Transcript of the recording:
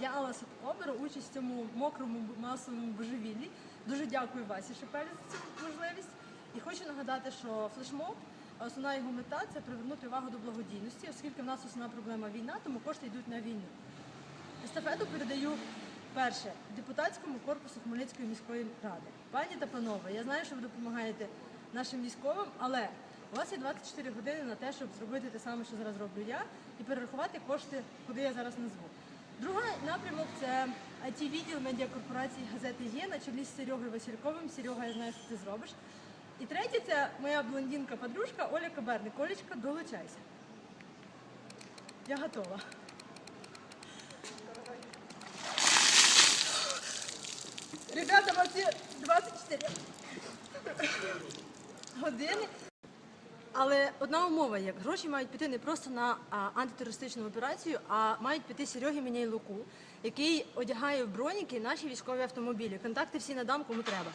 я Алла Садко, беру участь в цьому мокрому масовому божевіллі. Дуже дякую Васі Шепелі за цю можливість. І хочу нагадати, що флешмоб, основна його мета це привернути увагу до благодійності, оскільки в нас основна проблема війна, тому кошти йдуть на війну. Естафету передаю перше депутатському корпусу Хмельницької міської ради. Пані та панове, я знаю, що ви допомагаєте нашим військовим, але у вас є 24 години на те, щоб зробити те саме, що зараз роблю я, і перерахувати кошти, куди я зараз назву. Другий напрямок це it відділ медіакорпорації газети Є на чолі з Серегою Васильковим. Серега, я знаю, що ти зробиш. І третє це моя блондинка-подружка Оля Каберник. Олечка, долучайся. Я готова. Ребята, у вас є 24 години. Але одна умова є, гроші мають піти не просто на антитерористичну операцію, а мають піти Серьогі Міняйлуку, який одягає в броніки наші військові автомобілі. Контакти всі надам, кому треба.